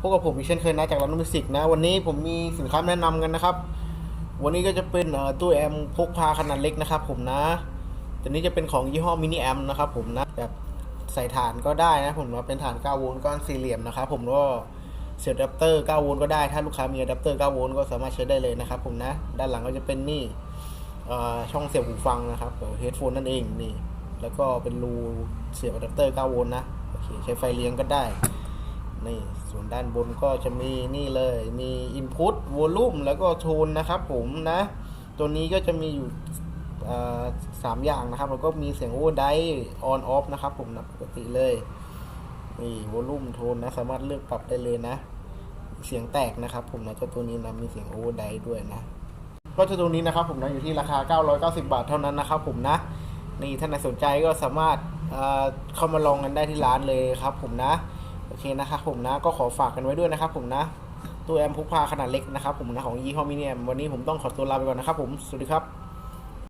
พบกับผมอีกเช่นเคยนะจากร้านมิวสิกนะ วันนี้ผมมีสินค้าแนะนำกันนะครับ วันนี้ก็จะเป็นตู้แอมป์พกพาขนาดเล็กนะครับ ผมนะตัวนี้จะเป็นของยี่ห้อมินิแอมนะครับ ผมนะแบบใส่ฐานก็ได้นะ ผมว่าเป็นฐาน9โวลต์ก้อนสี่เหลี่ยมนะครับผมก็เสียบอะแดปเตอร์9โวลต์ก็ได้ถ้าลูกค้ามีอะแดปเตอร์9โวลต์ก็สามารถใช้ได้เลยนะครับ ผมนะด้านหลังก็จะเป็นนี่ช่องเสียบหูฟังนะครับเฮดโฟนนั่นเองนี่แล้วก็เป็นรูเสียบอะแดปเตอร์9โวลต์นะโอเคใช้ไฟเลี้ยงก็ได้ นี่ส่วนด้านบนก็จะมีนี่เลยมี Input Volume แล้วก็โทนนะครับผมนะ ตัวนี้ก็จะมีอยู่สามอย่างนะครับแล้วก็มีเสียง Overdrive On Off นะครับผมนะปกติเลยนี่ Volume โทนนะสามารถเลือกปรับได้เลยนะ เสียงแตกนะครับผมนะเจ้าตัวนี้นะมีเสียง Overdrive ด้วยนะก็เจ้าตัวนี้นะครับผมนะอยู่ที่ราคา 990 บาทเท่านั้นนะครับผมนะนี่ท่านไหนสนใจก็สามารถเข้ามาลองกันได้ที่ร้านเลยครับผมนะ โอเคนะครับผมนะก็ขอฝากกันไว้ด้วยนะครับผมนะ ตัวแอมพกพาขนาดเล็กนะครับผมนะของยี่ห้อมินิแอมวันนี้ผมต้องขอตัวลาไปก่อนนะครับผม สวัสดีครับ